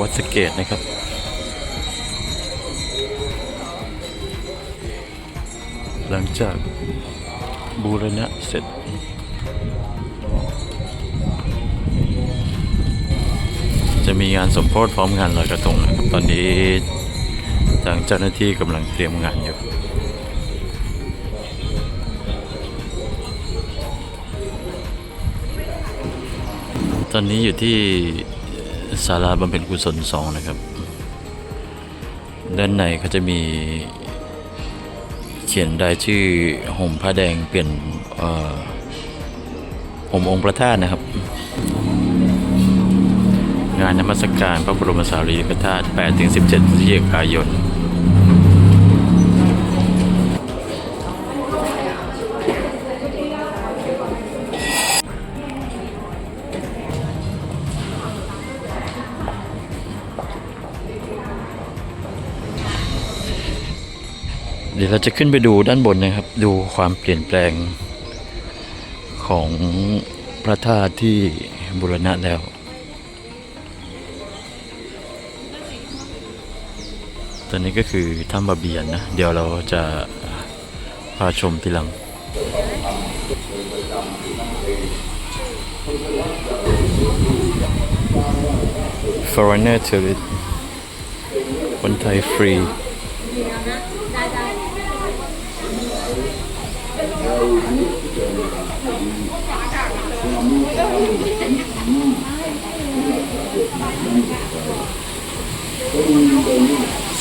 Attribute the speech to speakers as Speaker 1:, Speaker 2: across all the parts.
Speaker 1: วัดสะเกตนะครับ หลังจากบูรณะเสร็จจะมีงานสมโพธิพร้อมงานลอยกระทงนะครับตอนนี้ทางเจ้าหน้าที่กำลังเตรียมงานอยู่ ตอนนี้อยู่ที่ ศาลาบำเพ็ญกุศลสองนะครับ ด้านในเขาจะมีเขียนรายชื่อห่มผ้าแดงเปลี่ยนห่มองค์พระธาตุนะครับ งานนมัสการพระบรมสารีริกธาตุ8-17พฤศจิกายน ดี๋ยวเราจะขึ้นไปดูด้านบนนะครับ ดูความเปลี่ยนแปลงของพระธาตุที่บุรณะแล้วตอนนี้ก็คือถ้ำบาเบียนนะ เดี๋ยวเราจะพาชมทีหลัง Foreigner Tourist คนไทยฟรี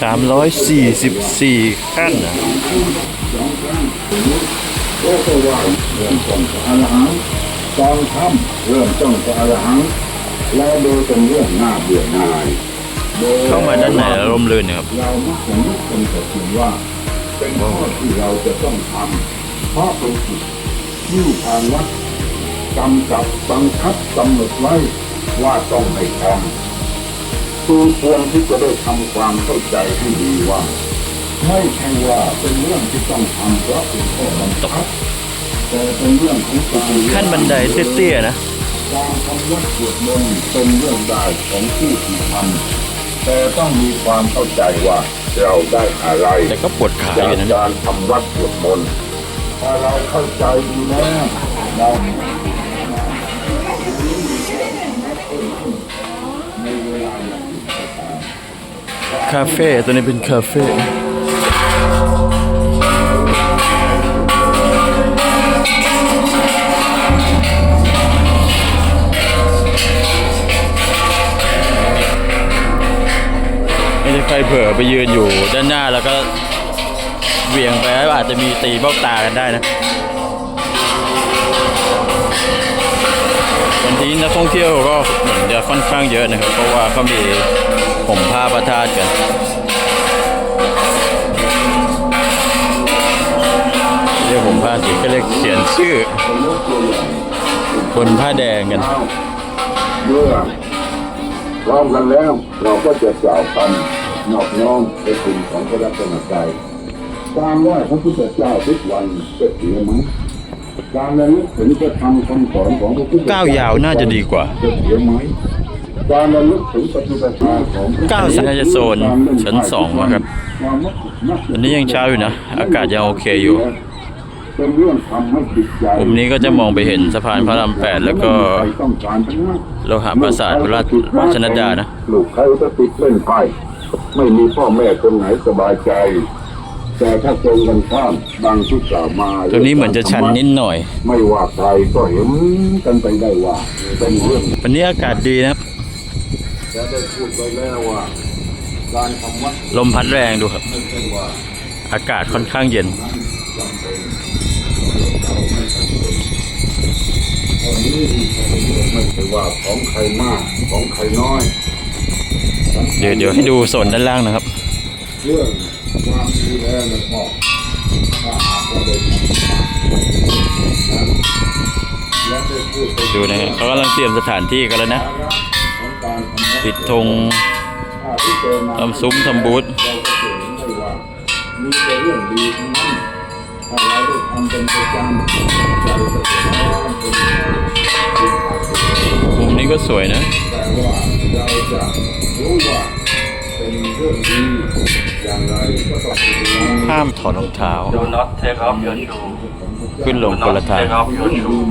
Speaker 1: สามร้อยสี่สิบสี่ขั้นนะ
Speaker 2: เริ่มต้นจากอรหังตอนค่ำเริ่มต้นจากอรหังแล้วโดยเป็นเรื่องน่าเบื่อหน่าย
Speaker 1: เข้ามาด้านในแล้วร่มรื่นนะครับ
Speaker 2: เรามักจะนึกกันแต่เพียงว่า เป็นข้อที่เราจะต้องทำเพราะเป็นกิจที่ทางวัดกำกับบังคับกำหนดไว้ว่าต้องให้ทำคือควรที่จะได้ทำความเข้าใจให้ดีว่า ไม่ใช่ว่าเป็นเรื่องที่ต้องทำเพราะเป็นข้อบังคับแต่เป็นเรื่องของการ
Speaker 1: ขั้นบันไดเตี้ยๆนะ
Speaker 2: การทำวัดสวดมนต์เป็นเรื่องได้ของผู้ที่ทำแต่ต้องมีความเข้าใจว่า เราได้อะไร
Speaker 1: แต่ก็ปวดขาอ
Speaker 2: จาก
Speaker 1: ยู่นะเนี่ย
Speaker 2: การทำวัดสวดมนต์ถ้าเราเข้าใจดีแล้วเรา
Speaker 1: คาเฟ่ตัวนี้เป็นคาเฟ่ ใครเผลอไปยืนอยู่ด้านหน้าแล้วก็เหวี่ยงไปอาจจะมีตีเบ้าตากันได้นะวันนี้นักท่องเที่ยวก็เหมือนจะค่อนข้างเยอะนะครับ เพราะว่าเขามีผมผ้าพระธาตุกันเรียกผมผ้าสีก็เรียกเขียนชื่อบนผ้าแดงกัน
Speaker 2: เมื่อพร้อมกันแล้วเราก็จะกล่าวคำ นอบน้อมในคุณของพระรัตนตรัยการไหว้พระพุทธเจ้าทุกวันจะเสียไหมการระลึกถึงจะทำคำสอนของพระพุทธเจ้า
Speaker 1: ก้าวยาวน่าจะดีกว่า
Speaker 2: จะเสียไหมการระลึกถึงปฏิบัติการของพระ
Speaker 1: ก้าวน่าจะโซนชั้นสองนะครับ
Speaker 2: ความมักมัก
Speaker 1: วันนี้ยังเช้าอยู่นะ อากาศยังโอเคอยู่
Speaker 2: เป็นเรื่องทำให้จิตใจ
Speaker 1: มุมนี้ก็จะมองไปเห็นสะพานพระรามแปดแล้วก็
Speaker 2: ต้องการทั้งนั้น
Speaker 1: โลหะปราสาทพระราชราชนัดดานะ
Speaker 2: ลูกใครก็ติดเล่นไป ไม่มีพ่อแม่คนไหนสบายใจ แต่ถ้าตรงกันข้ามบางที่กล่าวมา
Speaker 1: ตรงนี้เหมือนจะชันนิดหน่อย
Speaker 2: ไม่ว่าใครก็เห็นกันไปได้ว่าเป็นเรื่อง
Speaker 1: วันนี้อากาศดีนะครับ
Speaker 2: และได้พูดไปแล้วว่าการทำวัด
Speaker 1: ลมพัดแรงดูครับ
Speaker 2: ไม่ใช่ว่า
Speaker 1: อากาศค่อนข้างเย็น
Speaker 2: จำเป็นตอนนี้ไม่ใช่ว่าของใครมากของใครน้อย
Speaker 1: เดี๋ยวเดี๋ยวให้ดูโซนด้านล่างนะครับ
Speaker 2: เรื่องความดูแลและก็ถ้าหากว่าได้ทำนะและได้พูดไป
Speaker 1: ดูนะฮะเขากำลังเตรียมสถานที่กันแล้วนะ
Speaker 2: ของการทำ
Speaker 1: ติดธง
Speaker 2: ถ้าพิจารณา
Speaker 1: ทำซุ้มทำบูธ
Speaker 2: เราจะเห็นได้ว่ามีแต่เรื่องดีทั้งนั้น ถ้าเราได้ทำำเป็นประจำใจจะเป็นร้อนเป็นไฟเป็นอาชีพ
Speaker 1: มุมนี้ก็สวยนะ
Speaker 2: แต่ว่าเราจะรู้ว่าเป็นเรื่องดีอย่างไรก็ต้องไปดู
Speaker 1: ห้ามถอดรองเท้า
Speaker 3: Do not take off your shoe.
Speaker 1: ขึ้นลง
Speaker 3: Do
Speaker 1: คนละ
Speaker 3: not
Speaker 1: ทาง
Speaker 3: take off your shoe.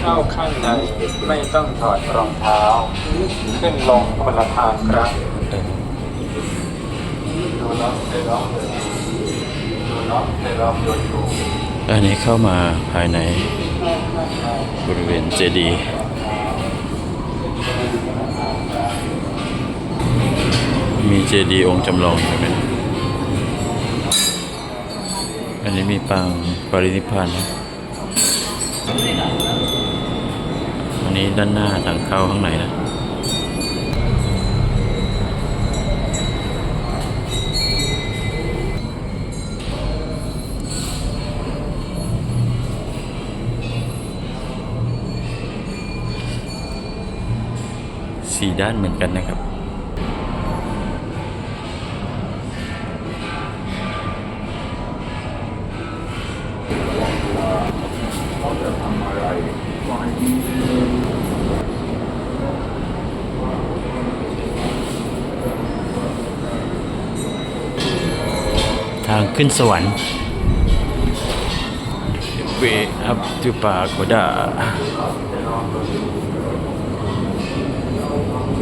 Speaker 4: เข้าข้างในไม่ต้องถอดรองเท้า ขึ้นลงคนละทางครับ
Speaker 3: Do not take off your Do not take off your shoe.
Speaker 1: อันนี้เข้ามาภายในบริเวณเจดีย์มีเจดีย์องค์จำลองใช่ไหมอันนี้มีปางปรินิพพานอันนี้ด้านหน้าทางเข้าข้างในนะ สี่ด้านเหมือนกันนะครับ
Speaker 2: ทำอะไรก็ให้ดีเลย
Speaker 1: ทางขึ้นสวรรค์ Way up to Pagoda อั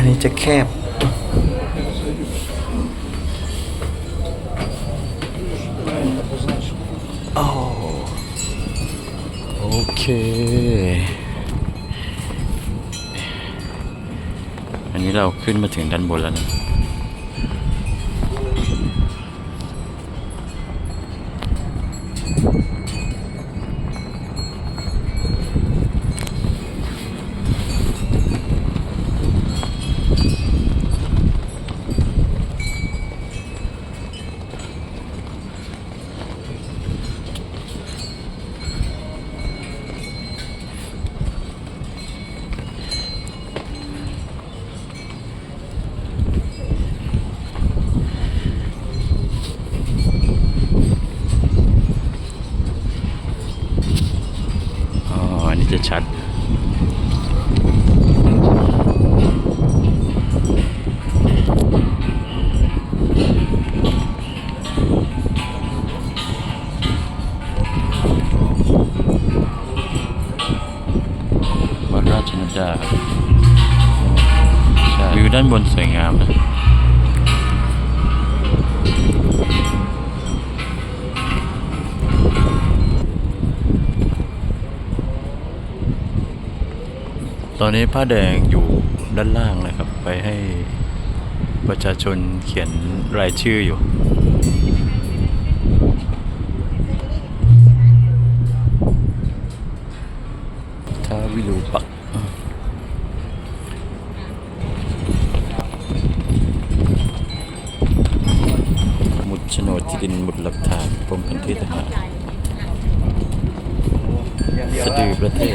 Speaker 1: นนี้จะแคบโอ้โอเค อันนี้เราขึ้นมาถึงด้านบนแล้วนะ ตอนนี้ผ้าแดงอยู่ด้านล่างนะครับ ไปให้ประชาชนเขียนรายชื่ออยู่ท้าวิรูปักหมุดโฉนดที่ดินหมุดหลักฐานกรมพันธุ์ทหารสะดือประเทศ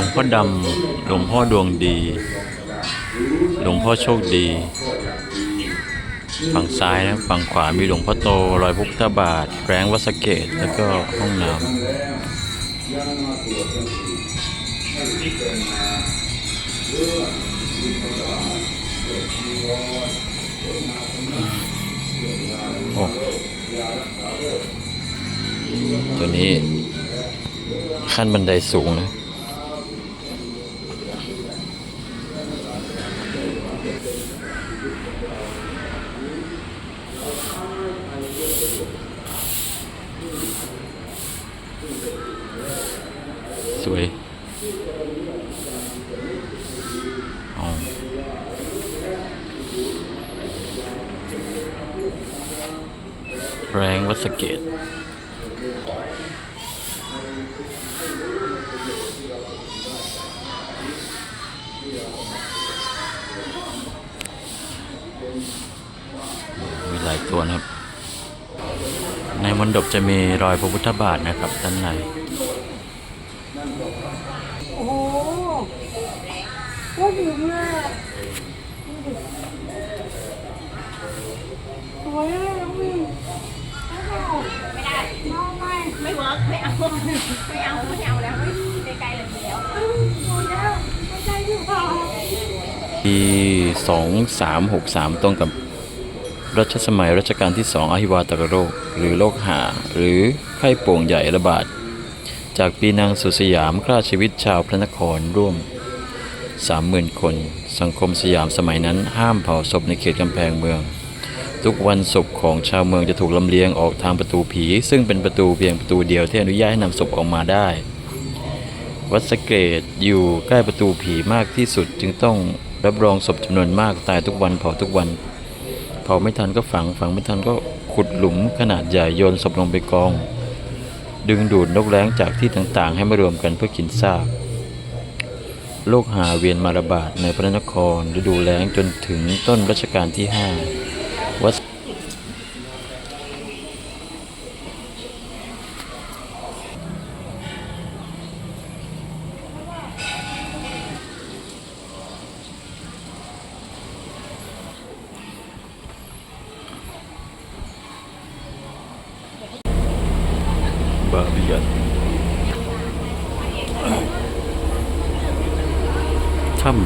Speaker 1: ลวงพ่อดำ หลวงพ่อดวงดี หลวงพ่อโชคดี ฝั่งซ้ายนะฝั่งขวามีหลวงพ่อโตรอยพุทธบาท แรงวัดสเกต แล้วก็ห้องน้ำโอ้ตัวนี้ขั้นบันไดสูงนะ สวยอ๋อ แรงวัดสเกตมีหลายตัวนะครับ ในมณฑปจะมีรอยพระพุทธบาทนะครับด้านใน
Speaker 5: โอ้โหว่าถึงอะสวยอะน้องวิวไม่ได้ไม่
Speaker 6: ไม่เวิร์ก ไม่เอาไม่เอาแล้วไม่ไกลๆเลย
Speaker 5: แล้วปี
Speaker 1: สองสามหกสามตรงกับรัชสมัยรัชกาลที่สองอหิวาตกโรค หรือโรคหา หรือไข้โป่งใหญ่ระบาด จากปีนางสุสยามฆ่าชีวิตชาวพระนครร่วม 30,000 คน สังคมสยามสมัยนั้นห้ามเผาศพในเขตกำแพงเมือง ทุกวันศพของชาวเมืองจะถูกลำเลียงออกทางประตูผี ซึ่งเป็นประตูเพียงประตูเดียวที่อนุญาตให้นำศพออกมาได้ วัดสเกตอยู่ใกล้ประตูผีมากที่สุดจึงต้องรับรองศพจำนวนมากตายทุกวันเผาทุกวัน เผาไม่ทันก็ฝังฝังไม่ทันก็ขุดหลุมขนาดใหญ่โยนศพลงไปกอง ดึงดูดนกแร้งจากที่ต่างๆ ให้มารวมกันเพื่อกินซากโรคหาเวียนมาระบาดในพระนครฤดูแล้งจนถึงต้นรัชกาลที่ 5 วัด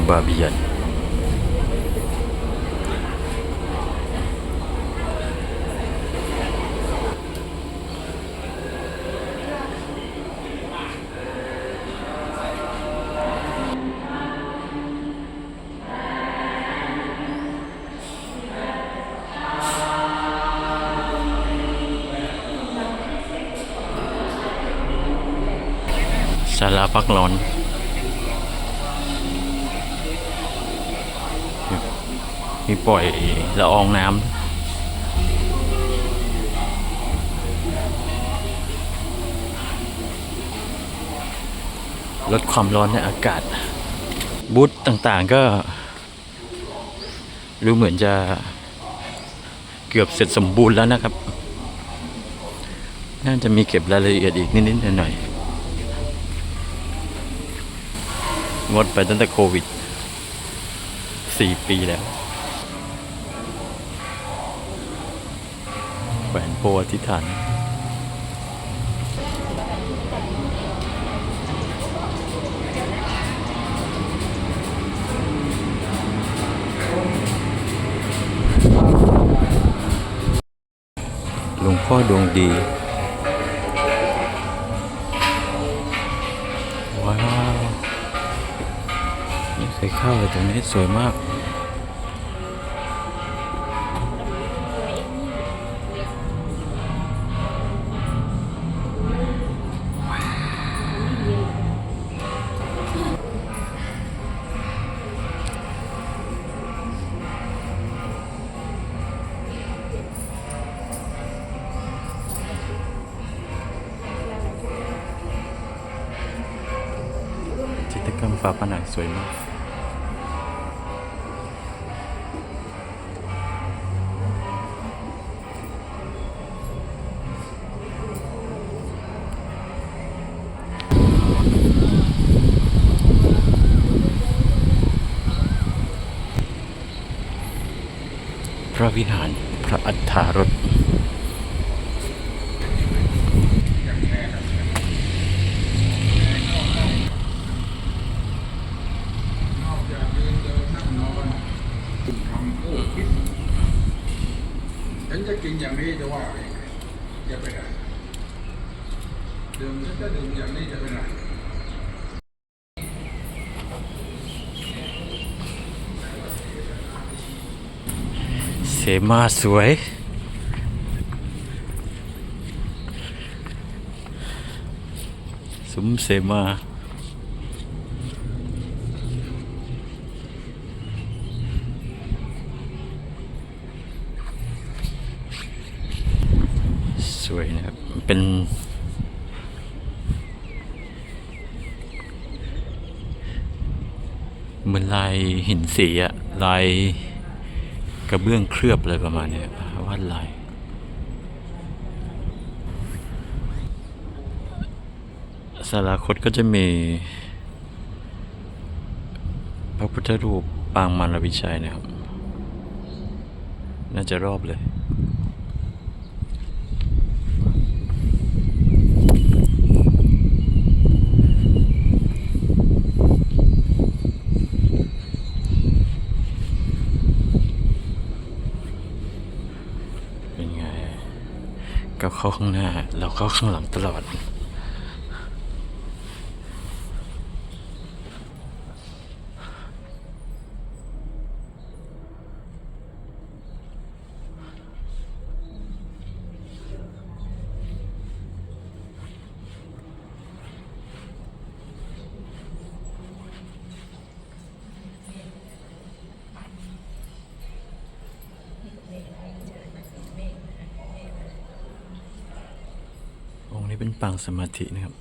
Speaker 1: บา ลาพักร้อน มีปล่อยละอองน้ำลดความร้อนในอากาศ บูธต่างๆก็ รู้เหมือนจะเกือบเสร็จสมบูรณ์แล้วนะครับ น่าจะมีเก็บรายละเอียดอีกนิดๆหน่อยๆ งดไปตั้งแต่โควิดสี่ปีแล้วแหวนโพธิฐานหลวงพ่อดวงดี เข้าเลยตรงนี้สวยมากจิตรกรรมฝาผนังสวยมาก พระวิหารพระอัฏฐารถ
Speaker 2: ฉันจะกินอย่างนี้จะว่ายังไงจะไปไหนดื่มฉันจะดื่มอย่างนี้จะไปไหน
Speaker 1: เสมาสวยซุ้มเสมาสวยนะครับ เป็นเหมือนลายหินสีอะลาย กระเบื้องเคลือบอะไรประมาณนี้วาดลายสาราคตก็จะมี พระพุทธรูปปางมารวิชัยนะครับ น่าจะรอบเลย เป็นไงก็ เข้าข้างหน้า เราเข้าข้างหลังตลอด องค์นี้ เป็นปางสมาธินะครับ